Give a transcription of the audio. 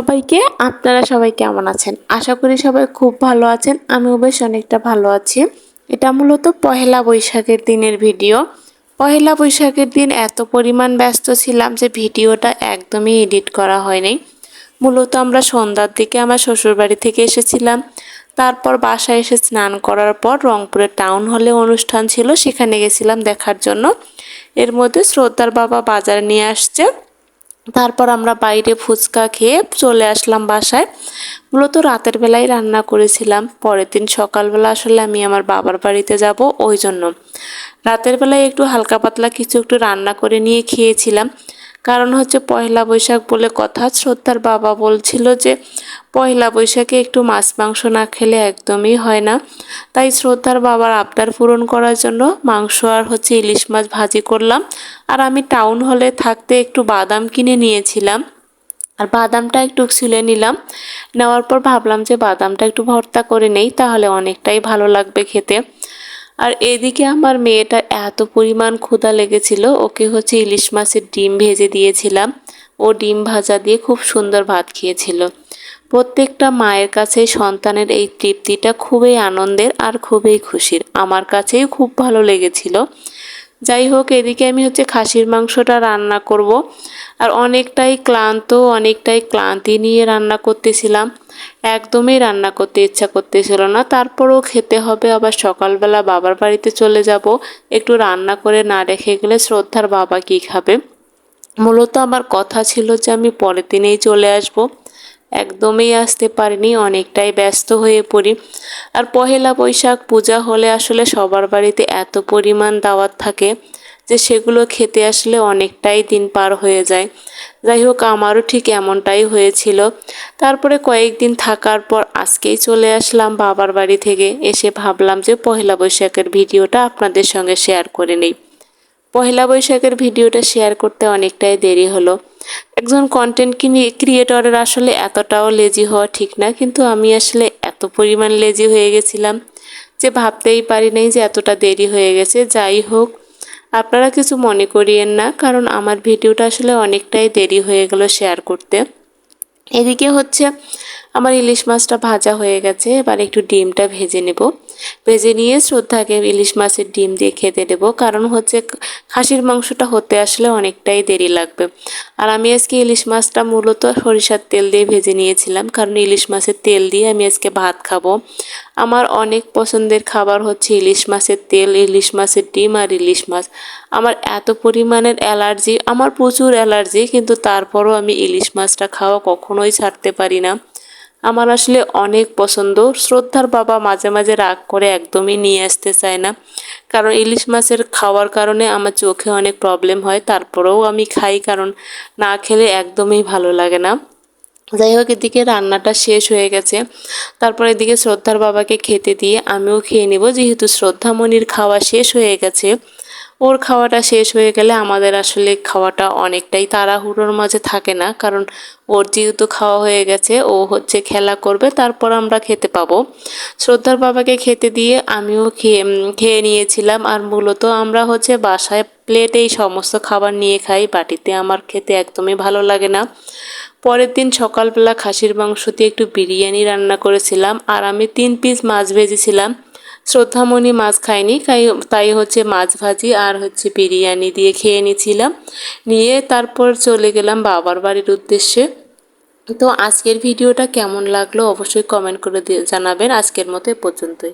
সবাইকে, আপনারা সবাই কেমন আছেন? আশা করি সবাই খুব ভালো আছেন। আমিও বেশ অনেকটা ভালো আছি। এটা মূলত পহেলা বৈশাখের দিনের ভিডিও। পহেলা বৈশাখের দিন এত পরিমাণ ব্যস্ত ছিলাম যে ভিডিওটা একদমই এডিট করা হয়নি। মূলত আমরা সন্ধ্যার দিকে আমার শ্বশুরবাড়ি থেকে এসেছিলাম। তারপর বাসায় এসে স্নান করার পর রংপুরের টাউন হলে অনুষ্ঠান ছিল, সেখানে গেছিলাম দেখার জন্য। এর মধ্যে শ্রদ্ধার বাবা বাজার নিয়ে আসছে। তারপর আমরা বাইরে ফুচকা খেয়ে চলে আসলাম বাসায়। মূলত রাতের বেলায় রান্না করেছিলাম। পরের দিন সকালবেলা আসলে আমি আমার বাবার বাড়িতে যাব, ওই জন্য। রাতের বেলায় একটু হালকা পাতলা কিছু একটু রান্না করে নিয়ে খেয়েছিলাম। কারণ হচ্ছে পয়লা বৈশাখ বলে কথা, শ্রদ্ধার বাবা বলছিল যে পয়লা বৈশাখে একটু মাছ মাংস না খেলে একদমই হয় না। তাই শ্রদ্ধার বাবার আবদার পূরণ করার জন্য মাংস আর হচ্ছে ইলিশ মাছ ভাজি করলাম। আর আমি টাউন হলে থাকতে একটু বাদাম কিনে নিয়েছিলাম। আর বাদামটা একটু ছিলে নিলাম। নেওয়ার পর ভাবলাম যে বাদামটা একটু ভর্তা করে নেই, তাহলে অনেকটাই ভালো লাগবে খেতে। আর এদিকে আমার মেয়েটা এত পরিমাণ ক্ষুধা লেগেছিল, ওকে হচ্ছে ইলিশ মাছের ডিম ভেজে দিয়েছিলাম। ও ডিম ভাজা দিয়ে খুব সুন্দর ভাত খেয়েছিল। প্রত্যেকটা মায়ের কাছে সন্তানের এই তৃপ্তিটা খুবই আনন্দের আর খুবই খুশির। আমার কাছেই খুব ভালো লেগেছিল। যাই হোক, এদিকে আমি হচ্ছে খাসির মাংসটা রান্না করব। আর অনেকটাই ক্লান্ত, অনেকটাই ক্লান্তি নিয়ে রান্না করতেছিলাম। একদমই রান্না করতে ইচ্ছা করতেছিল না। তারপরেও খেতে হবে, আবার সকালবেলা বাবার বাড়িতে চলে যাব। একটু রান্না করে না রেখে গেলে শ্রদ্ধার বাবা কি খাবে? মূলত আমার কথা ছিল যে আমি পরের দিনেই চলে আসব। একদমই আসতে পারিনি, অনেকটাই ব্যস্ত হয়ে পড়ি। আর পহেলা বৈশাখ পূজা হলে আসলে সবার বাড়িতে এত পরিমাণ দাওয়াত থাকে যে সেগুলো খেতে আসলে অনেকটাই দিন পার হয়ে যায়। যাই হোক, আমারও ঠিক এমনটাই হয়েছিল। তারপরে কয়েকদিন থাকার পর আজকেই চলে আসলাম বাবার বাড়ি থেকে। এসে ভাবলাম যে পহেলা বৈশাখের ভিডিওটা আপনাদের সঙ্গে শেয়ার করে নিই। পহেলা বৈশাখের ভিডিওটা শেয়ার করতে অনেকটাই দেরি হলো। একজন কন্টেন্ট ক্রিয়েটরের আসলে এতটাও লেজি হওয়া ঠিক না। কিন্তু আমি আসলে এত পরিমাণ লেজি হয়ে গেছিলাম যে ভাবতেই পারি নাই যে এতটা দেরি হয়ে গেছে। যাই হোক, আপনারা কিছু মনে করিয়েন না, কারণ আমার ভিডিওটা আসলে অনেকটাই দেরি হয়ে গেল শেয়ার করতে। এদিকে হচ্ছে আমার ইলিশ মাছটা ভাজা হয়ে গেছে, এবার একটু ডিমটা ভেজে নেব। ভেজে নিয়ে শ্রদ্ধাকে ইলিশ মাছের ডিম দিয়ে খেতে দেবো, কারণ হচ্ছে খাসির মাংসটা হতে আসলে অনেকটাই দেরি লাগবে। আর আমি আজকে ইলিশ মাছটা মূলত সরিষার তেল দিয়ে ভেজে নিয়েছিলাম, কারণ ইলিশ মাছের তেল দিয়ে আমি আজকে ভাত খাব। আমার অনেক পছন্দের খাবার হচ্ছে ইলিশ মাছের তেল, ইলিশ মাছের ডিম আর ইলিশ মাছ। আমার এত পরিমাণের অ্যালার্জি, আমার প্রচুর অ্যালার্জি, কিন্তু তারপরও আমি ইলিশ মাছটা খাওয়া কখনোই ছাড়তে পারি না। আমার আসলে অনেক পছন্দ। শ্রদ্ধার বাবা মাঝে মাঝে রাগ করে একদমই নিয়ে আসতে চায় না। কারণ ইলিশ মাছের খাওয়ার কারণে আমার চোখে অনেক প্রবলেম হয়, তারপরেও আমি খাই কারণ না খেলে একদমই ভালো লাগে না। যাই হোক, এদিকে রান্নাটা শেষ হয়ে গেছে। তারপর এদিকে শ্রদ্ধার বাবাকে খেতে দিয়ে আমিও খেয়ে নেব। যেহেতু শ্রদ্ধামণির খাওয়া শেষ হয়ে গেছে ওর খাওয়াটা শেষ হয়ে গেলে আমাদের আসলে খাওয়াটা অনেকটাই তাড়াহুড়োর মাঝে থাকে না। কারণ ওর যেহেতু খাওয়া হয়ে গেছে, ও হচ্ছে খেলা করবে, তারপর আমরা খেতে পাবো। শ্রদ্ধার বাবাকে খেতে দিয়ে আমিও খেয়ে খেয়ে নিয়েছিলাম। আর মূলত আমরা হচ্ছে বাসায় প্লেটেই সমস্ত খাবার নিয়ে খাই। বাটিতে আমার খেতে একদমই ভালো লাগে না। পরের দিন সকালবেলা খাসির মাংস দিয়ে একটু বিরিয়ানি রান্না করেছিলাম। আর আমি তিন পিস মাছ ভেজেছিলাম। শ্রদ্ধামণি মাছ খায়নি, তাই তাই হচ্ছে মাছ ভাজি আর হচ্ছে বিরিয়ানি দিয়ে খেয়ে নিয়েছিলাম। নিয়ে তারপর চলে গেলাম বাবার বাড়ির উদ্দেশ্যে। তো আজকের ভিডিওটা কেমন লাগল অবশ্যই কমেন্ট করে দিয়ে জানাবেন। আজকের মতো পর্যন্তই।